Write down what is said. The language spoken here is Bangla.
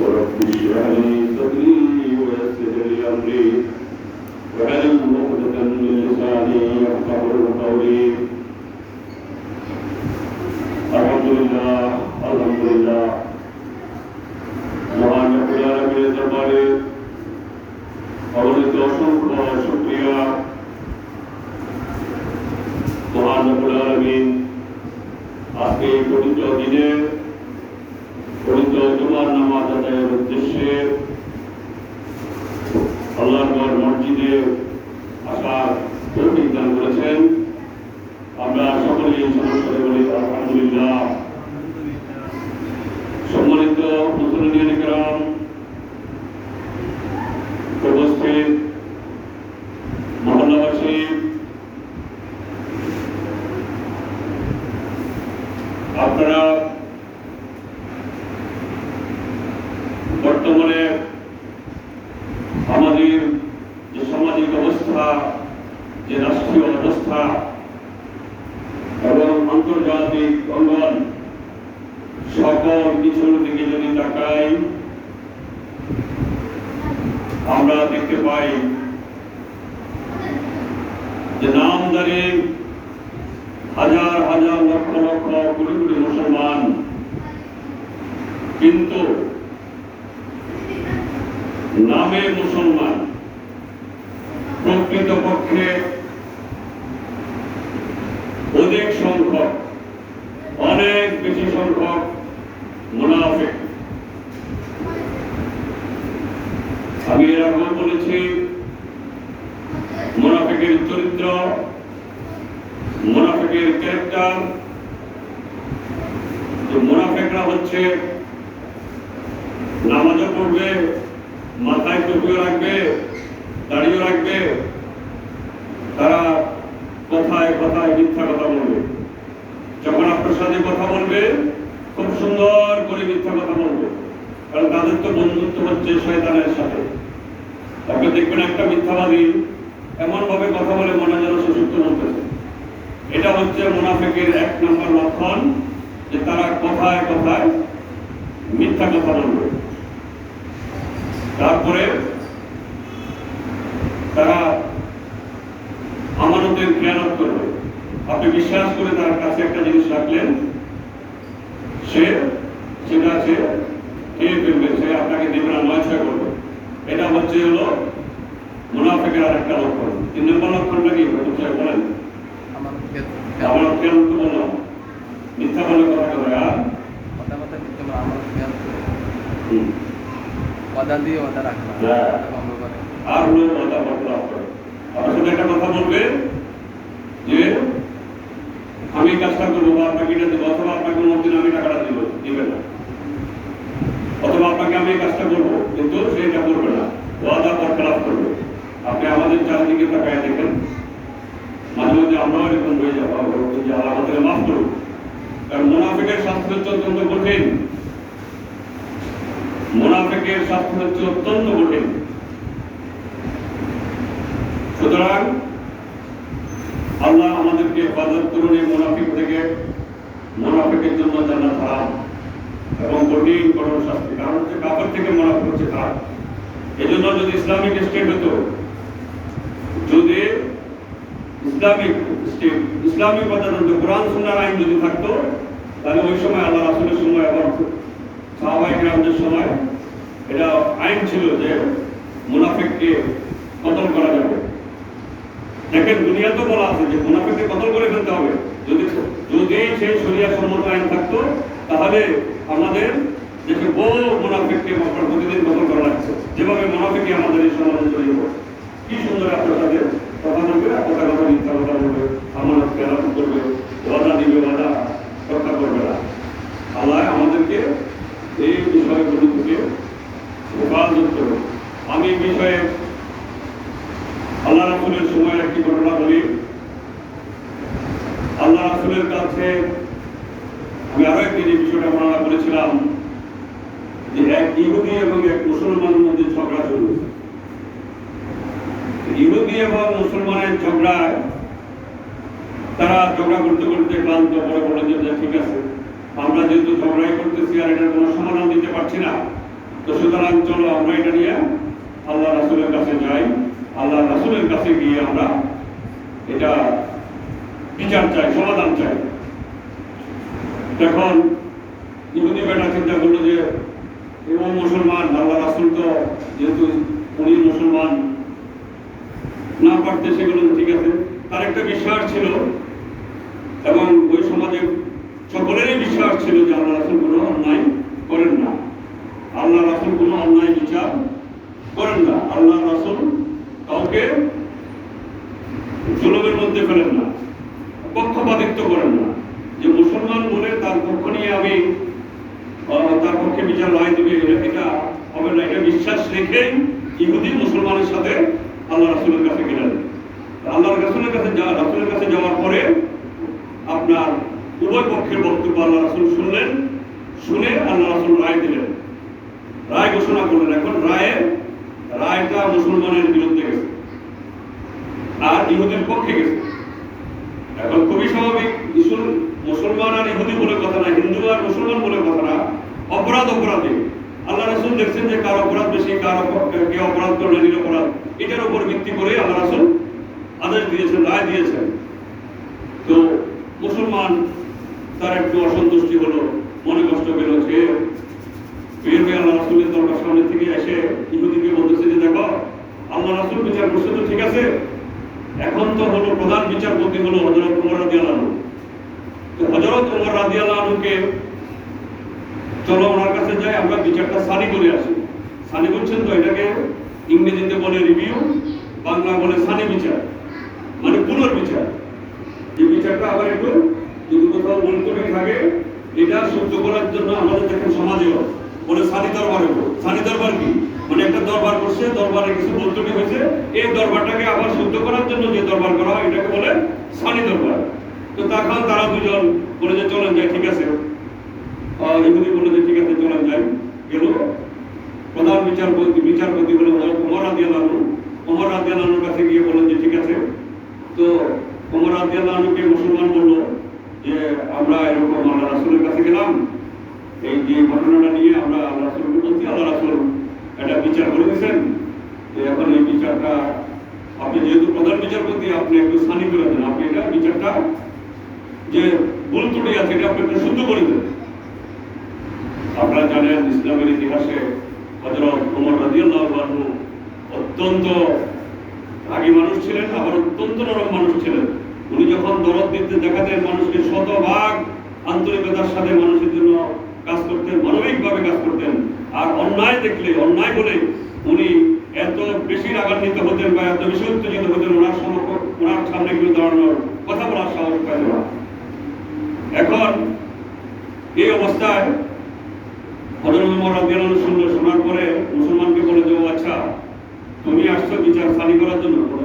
ورب اشرح لي صدري ويسر لي امري واحلل عقدة من لساني يفقهوا قولي الحمد لله الحمد لله মহান রব্বুল আলামিনের দরবারে অগণিত অসংখ্য শুকরিয়া মহান রব্বুল আলামিন আজকে এই পবিত্র দিনে উদ্দেশ্যে আল্লাহর মসজিদে আমরা দেখতে পাই যে নামদারি হাজার হাজার লক্ষ লক্ষ কোটি কোটি মুসলমান কিন্তু নামে মুসলমান প্রকৃতপক্ষে অধিক সংখ্যক, অনেক বেশি সংখ্যক মুনাফিক। আমি এর আগেও বলেছি, মুনাফিকের চরিত্র, মুনাফিকের ক্যারেক্টার মুনাফিকরা হচ্ছে নামাজও পড়বে, মাথায় টুপিও রাখবে, দাড়িও রাখবে, তারা কথায় কথায় মিথ্যা কথা বলবে। যখন আপনার সাথে কথা বলবে, খুব সুন্দর করে মিথ্যা কথা বলবে। কারণ তাদের তো বন্ধুত্ব হচ্ছে শয়তানের সাথে। আপনি দেখবেন একটা মিথ্যাবাদী এমন ভাবে কথা বলে মনে যেন সে সত্য বলতেছে। এটা হচ্ছে মুনাফিকের এক নম্বর লক্ষণ যে তারা কথায় কথায় মিথ্যা কথা বলবে। তারপরে তারা আমানতের জ্ঞানত করবে। আপনি বিশ্বাস করে তার কাছে একটা জিনিস রাখলেন, সে সেটা সে খেয়ে ফেলবে, সে আপনাকে দেবে না, নয় ছয় করবে। এটা হচ্ছে হলো মুনাফিকের আর একটা লক্ষণ। তিন নম্বর লক্ষণটা কি? বিষয় বলেন। আমার কেন তো বললাম মিথ্যা বলে কথা আর হ্যাঁ। ভঙ্গ করে। আর হলো কথা বলা করে আপনার সাথে একটা কথা বলবে যে আমি কাজটা করব বা আপনাকে এটা দেবো অথবা আপনাকে কোনোদিন আমি টাকাটা দিব দিবে না। অথবা আপনাকে আমি এই কাজটা করব কিন্তু সে এটা করবে না। ওয়াদা পর খেলাপ করবে। আপনি আমাদের চারিদিকে তাকায় দেখেন। মাঝে মধ্যে আমরাও এরকম হয়ে যাব। যে আল্লাহ আমাদের মাফ করুন কারণ মুনাফিকের শাস্তি হচ্ছে অত্যন্ত কঠিন। মুনাফিকের শাস্তি হচ্ছে অত্যন্ত কঠিন। সুতরাং আল্লাহ আমাদেরকে হেফাজত করুন এই মুনাফিক থেকে। মুনাফিকের জন্য জান্নাত হারাম। এবং কঠিন কঠোর শাস্তি কারণ হচ্ছে কাপড় থেকে মুনাফিক হচ্ছে তার। এই জন্য যদি ইসলামিক স্টেট হতো, যদি ইসলামিক স্টেট, ইসলামিক প্রজাতন্ত্র কোরআন, সুন্নার আইন যদি থাকতো, তাহলে ওই সময় আল্লাহ রাসুলের সময় এবং সাহাবাই গ্রামদের সময় এটা আইন ছিল যে মুনাফিককে কতল করা যাবে। দেখেন দুনিয়াতে বলা আছে যে মুনাফিককে কতল করে ফেলতে হবে। যদি যদি সেই শরিয়া সম্মত আইন থাকতো তাহলে আমাদের দেশে বহু মোনাফিককে আপনার প্রতিদিন দখল করা লাগছে, যেভাবে মুনাফিকই আমাদের এই সমাজে জড়িয়ে পড়ে কি সুন্দর আপনার সাথে কথা বলবে আর কথা মিথ্যা কথা বলবে আমানত খেলা করবে ওয়াদা দিবে ওয়াদা রক্ষা করবে না আল্লাহ আমাদেরকে এই বিষয়গুলো থেকে হেফাজত করবে আমি এই বিষয়ে আল্লাহ রাসুলের সময় একটি ঘটনা বলি আল্লাহ রাসুলের কাছে আমি আরও একটি যে বিষয়টা বর্ণনা করেছিলাম যে এক ইহুদি এবং এক মুসলমানের মধ্যে ঝগড়া শুরু ইহুদি এবং মুসলমানের ঝগড়ায় তারা ঝগড়া করতে করতে ক্লান্ত বলে যে যে ঠিক আছে। আমরা যেহেতু ঝগড়াই করতেছি আর এটার কোনো সমাধান দিতে পারছি না, তো সুতরাং চলো আমরা এটা নিয়ে আল্লাহ রাসুলের কাছে যাই। আল্লাহ রাসুলের কাছে গিয়ে আমরা এটা বিচার চাই, সমাধান চাই। তখন ইহুদি বেটা চিন্তা করল যে এবং মুসলমান, আল্লাহ রাসুল তো যেহেতু উনি মুসলমান, না পারতে সেগুলো ঠিক আছে। তার একটা বিশ্বাস ছিল, এবং ওই সমাজে সকলেরই বিশ্বাস ছিল যে আল্লাহ রাসুল কোনো অন্যায় করেন না আল্লাহ রাসুল কোনো অন্যায় বিচার করেন না আল্লাহ রাসুল কাউকে জুলুমের মধ্যে ফেলেন না পক্ষপাতিত্ব করেন না যে মুসলমান বলে তার পক্ষ নিয়ে আমি আহ, তার পক্ষে বিচার রায় দেবে এটা- এটা হবে না এটা বিশ্বাস ইহুদি মুসলমানের সাথে আল্লাহ রাসুলের কাছে গেলেন। আল্লাহ রাসুলের কাছে রাসুলের কাছে যাওয়ার পরে আপনার উভয় পক্ষের বক্তব্য আল্লাহ রাসুল শুনলেন, শুনে আল্লাহ রাসুল রায় দিলেন। রায় ঘোষণা করলেন, এখন রায়ে, রায়টা মুসলমানের বিরুদ্ধে গেছে, আর ইহুদির পক্ষে গেছে। এখন খুবই স্বাভাবিক মুসলমান আর ইহুদি বলে কথা না, হিন্দু আর মুসলমান বলে কথা না, অপরাধ অপরাধী। আল্লাহ রাসুল দেখছেন যে কার অপরাধ বেশি, কার কে অপরাধ করলে নিরপরাধ এটার উপর ভিত্তি করে আল্লাহ রাসুল আদেশ দিয়েছেন, রায় দিয়েছেন তো মুসলমান, তার একটু অসন্তুষ্টি হলো, মনে কষ্ট পেল সে বের হয়ে আল্লাহ রাসুলের দরকার সামনে থেকে এসে ইহুদিকে বলতেছে যে, দেখো, আল্লাহ রাসুল বিচার করছে তো ঠিক আছে, এখন তো হলো প্রধান বিচারপতি হলো হজরত উমর রাদিয়াল্লাহু আনহু। তো হজরত উমর রাদিয়াল্লাহু আনহুকে চলো ওনার কাছে যাই, আমরা বিচারটা সানি করে আসি। সানি বলছেন তো, এটাকে ইংরেজিতে বলে রিভিউ বাংলা বলে সানি বিচার মানে পুনর্বিচার। এই বিচারটা আবার একটু যদি কোথাও মন্তব্য থাকে, এটা সহ্য করার জন্য আমাদের দেখেন সমাজেও বলে সানি দরবার হব সানি দরবার কি? মানে একটা দরবার করছে, দরবারে কিছু মন্তব্য হয়েছে, এই দরবারটাকে আবার শুদ্ধ করার জন্য যে দরবার করা হয়, এটাকে বলে সানি দরবার। তো তখন তারা দুজন বলে যে চলেন যাই, ঠিক আছে। ইহুদি বলে যে ঠিক আছে, চলেন যাই। গেল। প্রধান বিচারপতি বিচারপতি হলো আনহু। ওমর রাদিয়াল্লাহু আনহুর কাছে গিয়ে বলেন যে, ঠিক আছে। তো ওমর রাদিয়াল্লাহু মুসলমান বলল যে, আমরা এরকম আল্লাহ রাসূলের কাছে গেলাম। এই যে ঘটনাটা নিয়ে আমরা আল্লাহ রাসূলকে বলছি আল্লাহ রাসূল এটা বিচার করে দিয়েছেন। যে এখন এই বিচারটা আপনি যেহেতু প্রধান বিচারপতি, আপনি একটু স্থানীয় করে দেন। আপনি এটা বিচারটা যে ভুল ত্রুটি আছে, এটা আপনি একটু শুদ্ধ করে দেন। আপনারা জানেন, ইসলামের ইতিহাসে অত্যন্ত রাগী মানুষ ছিলেন, আবার অত্যন্ত নরম মানুষ ছিলেন। উনি যখন দরদ দিতে দেখাতেন মানুষকে, শতভাগ আন্তরিকতার সাথে মানুষের জন্য কাজ করতেন, মানবিকভাবে কাজ করতেন। আর অন্যায় দেখলে, অন্যায় বলে উনি এত বেশি রাগান্বিত হতেন বা এত বেশি উত্তেজিত হতেন, ওনার সমক্ষ, ওনার সামনে গিয়ে দাঁড়ানোর কথা বলার সাহস পাইল না। এখন এই অবস্থায় হজরত উমর রাজিয়াল শুনলো, শোনার পরে মুসলমানকে বলে যাব আচ্ছা তুমি আসছো বিচার খালি করার জন্য বড়।